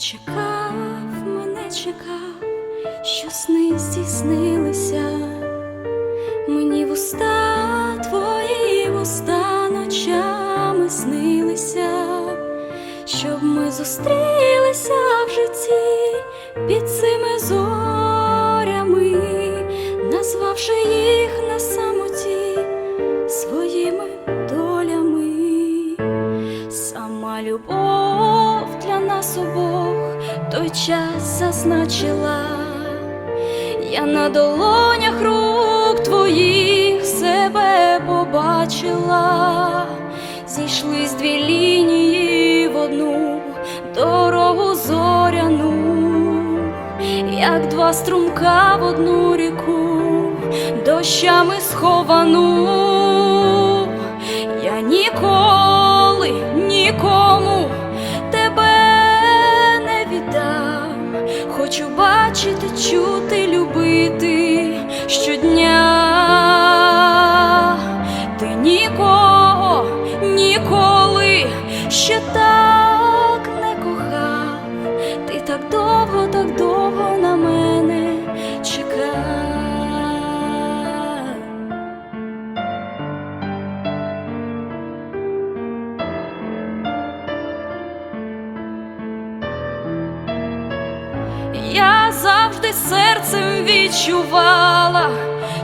чекав, мене чекав, що сни здійснилися, мені вуста твої вуста ночами снилися, щоб ми зустрілися в житті під той час зазначила, я на долонях рук твоїх себе побачила, зійшлись дві лінії в одну дорогу зоряну, як два струмка в одну ріку, дощами сховану. Я ніколи нікому Хочу бачити, чути, любити щодня. Я завжди серцем відчувала,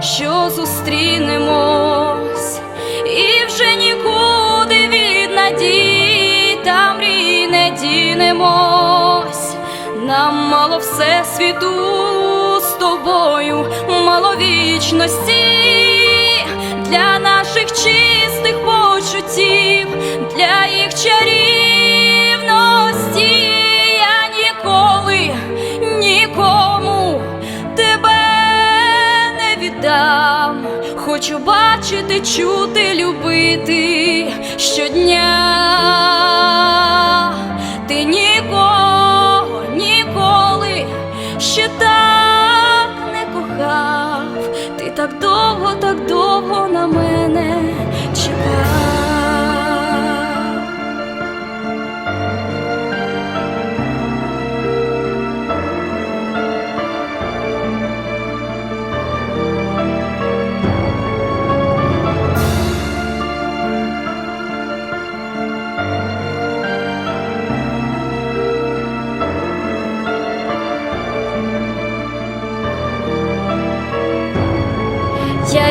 що зустрінемось, і вже нікуди від надії та мрій не дінемось. Нам мало все світу з тобою, мало вічності віддам. Хочу бачити, чути, любити щодня. Ти нікого ніколи ще так не кохав. Ти так довго, так довго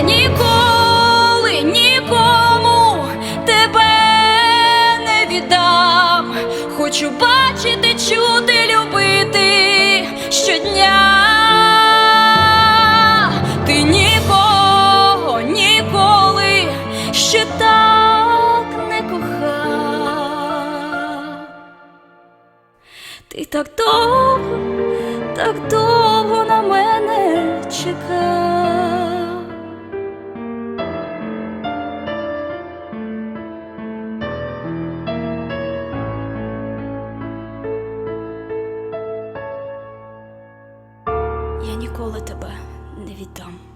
ніколи нікому тебе не віддам. Хочу бачити, чути, любити щодня. Ти нікого ніколи ще так не кохав. Ти так довго, так довго на мене чекав. Я ніколи тебе не віддам.